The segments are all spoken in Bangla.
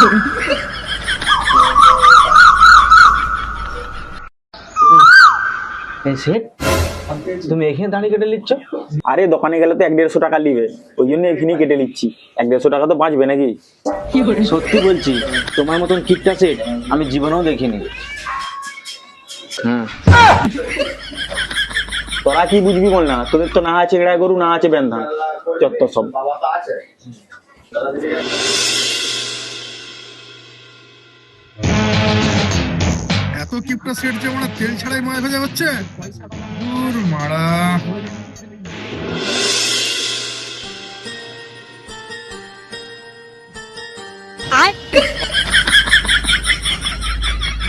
তুমি এখানে দাঁড়িয়ে কেটে নিচ্ছ? আরে দোকানে গেলে তো এক দেড়শো টাকা নিবে। ওই জন্য এখানেই কেটে নিচ্ছি। এক দেড়শো টাকা তো বাঁচবে নাকি? সত্যি বলছি তোমার মতন কিপটা সেট আমি জীবনেও দেখিনি। হুম। তোরা কি বুঝবি বল না? তোদের তো না আছে এড়াই গরু না আছে বেন্ধা। চত্বর সব। কিপটা সেট যে মানে তেল ছাড়াই ভাজা হচ্ছে? দূর মারা।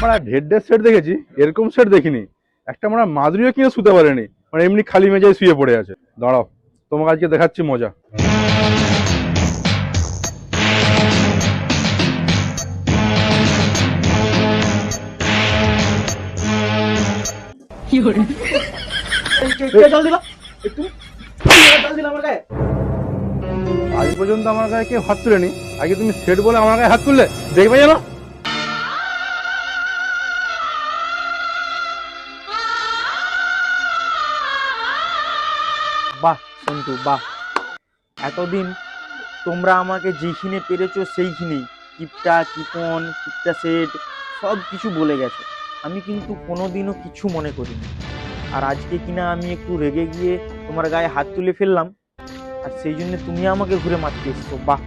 আমরা ঢের ঢের সেট দেখেছি এরকম সেট দেখিনি। একটা আমরা মাদুরিও কিনে শুতে পারেনি মানে এমনি খালি মেজায় শুয়ে পড়ে আছে। দাঁড়াও তোমাকে আজকে দেখাচ্ছি মজা। আজ পর্যন্ত আমার গায়ে কেউ হাত তুলেনি। আগে তুমি সেট বলে আমার গায়ে হাত তুললে? দেখবে জানো বাহ সন্তু বাহ। এতদিন তোমরা আমাকে যেইখানে পেরেছ সেইখানেই। কিপটা কিপন কিপটা সেট সব কিছু বলে গেছো। আমি কিন্তু কোনোদিনও কিছু মনে করিনি। আর আজকে কিনা আমি একটু রেগে গিয়ে তোমার গায়ে হাত তুলে ফেললাম। আর সেই জন্য তুমি আমাকে ঘুরে মারতে এসছো, বাহ!